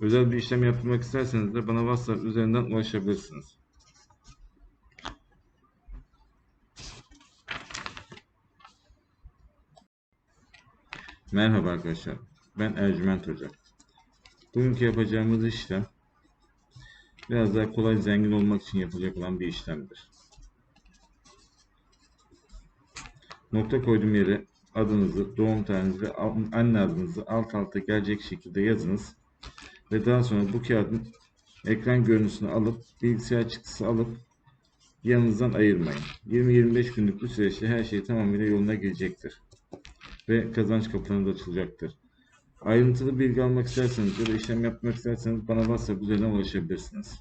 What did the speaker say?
özel bir işlem yaptırmak isterseniz de bana WhatsApp üzerinden ulaşabilirsiniz. Merhaba arkadaşlar. Ben Ercüment Hoca. Bugünkü yapacağımız işlem biraz daha kolay zengin olmak için yapılacak olan bir işlemdir. Nokta koyduğum yere adınızı, doğum tarihinizi ve anne adınızı alt alta gelecek şekilde yazınız. Ve daha sonra bu kağıdın ekran görüntüsünü alıp bilgisayar çıktısı alıp yanınızdan ayırmayın. 20-25 günlük bu süreçte her şey tamamıyla yoluna girecektir. Ve kazanç kapılarınız açılacaktır. Ayrıntılı bilgi almak isterseniz ya da işlem yapmak isterseniz bana WhatsApp üzerinden ulaşabilirsiniz.